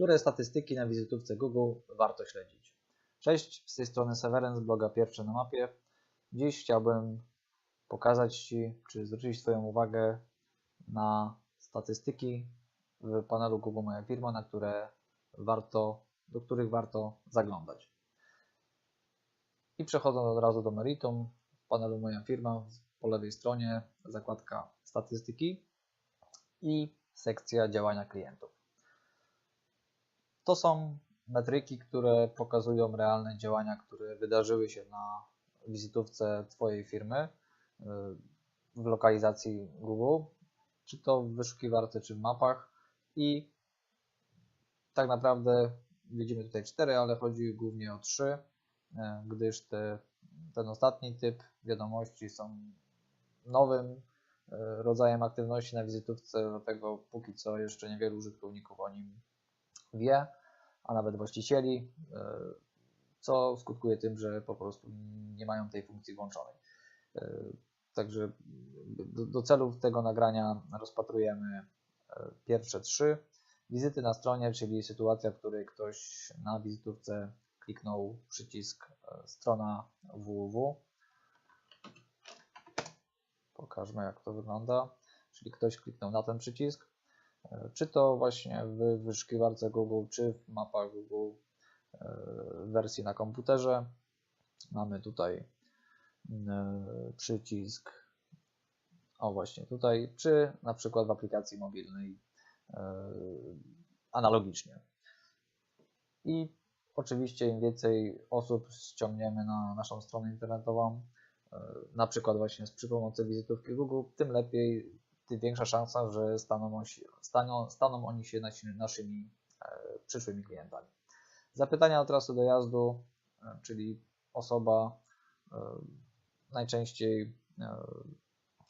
które statystyki na wizytówce Google warto śledzić. Cześć, z tej strony Severin z bloga Pierwsze na mapie. Dziś chciałbym pokazać Ci, czy zwrócić Twoją uwagę na statystyki w panelu Google Moja Firma, na które warto, do których warto zaglądać. I przechodząc od razu do meritum, w panelu Moja Firma po lewej stronie zakładka statystyki i sekcja działania klientów. To są metryki, które pokazują realne działania, które wydarzyły się na wizytówce Twojej firmy y, w lokalizacji Google, czy to w wyszukiwarce, czy w mapach. I tak naprawdę widzimy tutaj cztery, ale chodzi głównie o trzy, y, gdyż te, ten ostatni typ wiadomości są nowym y, rodzajem aktywności na wizytówce, dlatego póki co jeszcze niewielu użytkowników o nim wie a nawet właścicieli, e, co skutkuje tym, że po prostu nie mają tej funkcji włączonej. E, także do, do celów tego nagrania rozpatrujemy e, pierwsze trzy. Wizyty na stronie, czyli sytuacja, w której ktoś na wizytówce kliknął przycisk strona www. Pokażmy jak to wygląda. Czyli ktoś kliknął na ten przycisk, czy to właśnie w wyszukiwarce Google, czy w mapach Google e, wersji na komputerze. Mamy tutaj e, przycisk, o właśnie tutaj, czy na przykład w aplikacji mobilnej e, analogicznie. I oczywiście im więcej osób ściągniemy na naszą stronę internetową, na przykład właśnie przy pomocy wizytówki Google, tym lepiej tym większa szansa, że staną, staną, staną oni się naszymi e, przyszłymi klientami. Zapytania o trasę dojazdu, e, czyli osoba e, najczęściej,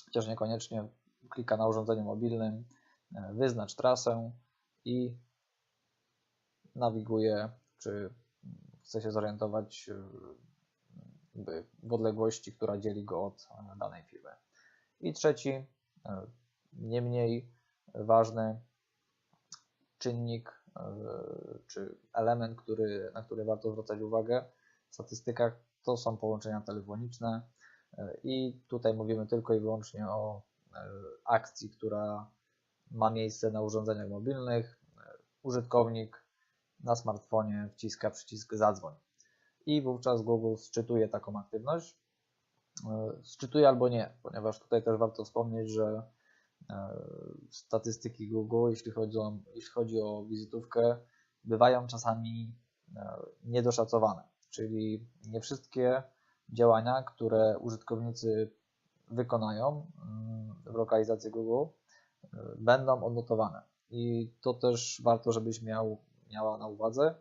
chociaż niekoniecznie, klika na urządzeniu mobilnym, wyznacz trasę i nawiguje, czy chce się zorientować w odległości, która dzieli go od danej firmy. I trzeci, nie mniej ważny czynnik e, czy element, który, na który warto zwracać uwagę w statystykach, to są połączenia telefoniczne e, i tutaj mówimy tylko i wyłącznie o e, akcji, która ma miejsce na urządzeniach mobilnych. Użytkownik na smartfonie wciska przycisk zadzwoń i wówczas Google sczytuje taką aktywność. Sczytuje albo nie, ponieważ tutaj też warto wspomnieć, że statystyki Google, jeśli chodzi o, jeśli chodzi o wizytówkę, bywają czasami e, niedoszacowane. Czyli nie wszystkie działania, które użytkownicy wykonają mm, w lokalizacji Google, e, będą odnotowane. I to też warto, żebyś miał, miała na uwadze,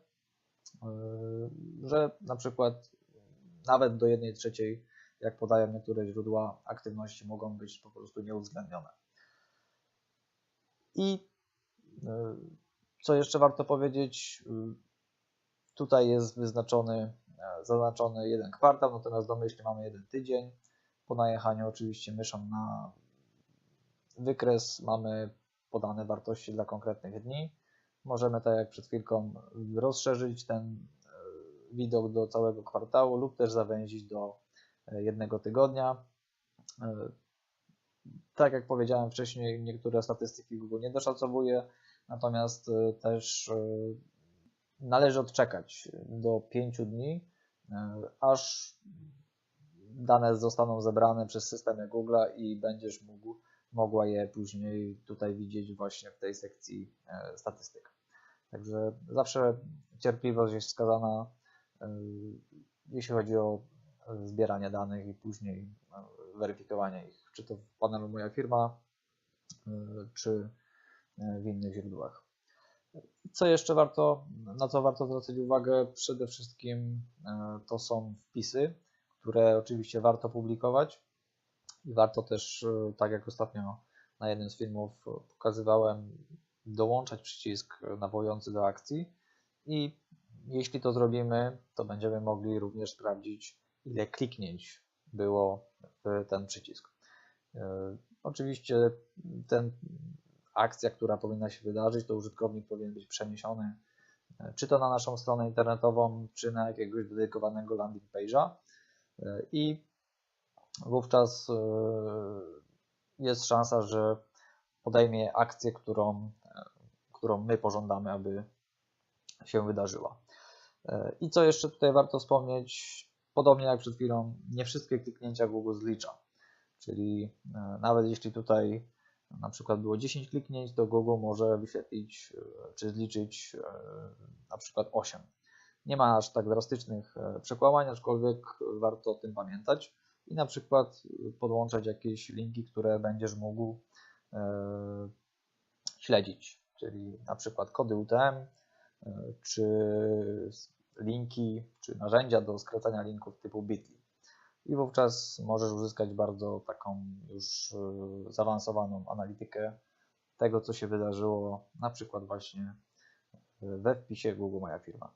że na przykład nawet do 1 trzeciej, jak podają niektóre źródła, aktywności mogą być po prostu nieuwzględnione. I e, co jeszcze warto powiedzieć, e, tutaj jest wyznaczony, e, zaznaczony jeden kwartał, natomiast domyślnie mamy jeden tydzień. Po najechaniu oczywiście myszą na wykres mamy podane wartości dla konkretnych dni. Możemy, tak jak przed chwilką, rozszerzyć ten widok do całego kwartału lub też zawęzić do jednego tygodnia. Tak jak powiedziałem wcześniej, niektóre statystyki Google nie doszacowuje, natomiast e, też e, należy odczekać do 5 dni, e, aż dane zostaną zebrane przez systemy Google i będziesz mógł, mogła je później tutaj widzieć właśnie w tej sekcji statystyk. Także zawsze cierpliwość jest wskazana, jeśli chodzi o zbieranie danych i później weryfikowanie ich czy to w panelu Moja Firma, y, czy y, w innych źródłach. Co jeszcze warto, na co warto zwracać uwagę? Przede wszystkim y, to są wpisy, które oczywiście warto publikować i warto też, tak jak ostatnio na jednym z filmów pokazywałem, dołączać przycisk nawołujący do akcji i jeśli to zrobimy, to będziemy mogli również sprawdzić, ile kliknięć było w ten przycisk. E, oczywiście ten akcja, która powinna się wydarzyć, to użytkownik powinien być przeniesiony e, czy to na naszą stronę internetową, czy na jakiegoś dedykowanego landing page'a e, i wówczas jest szansa, że podejmie akcję, którą, którą my pożądamy, aby się wydarzyła. I co jeszcze tutaj warto wspomnieć, podobnie jak przed chwilą, nie wszystkie kliknięcia Google zlicza. Czyli nawet jeśli tutaj na przykład było 10 kliknięć, to Google może wyświetlić e, czy zliczyć e, na przykład 8. Nie ma aż tak drastycznych e, przekłamań, aczkolwiek warto o tym pamiętać i na przykład podłączać jakieś linki, które będziesz mógł śledzić, czyli na przykład kody UTM, czy linki, czy narzędzia do skracania linków typu Bitly i wówczas możesz uzyskać bardzo taką już y, zaawansowaną analitykę tego, co się wydarzyło, na przykład właśnie we wpisie Google Moja Firma.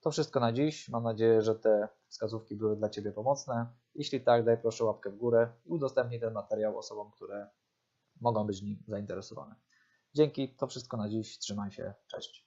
To wszystko na dziś. Mam nadzieję, że te wskazówki były dla Ciebie pomocne. Jeśli tak, daj proszę łapkę w górę i udostępnij ten materiał osobom, które mogą być nim zainteresowane. Dzięki, to wszystko na dziś. Trzymaj się, cześć.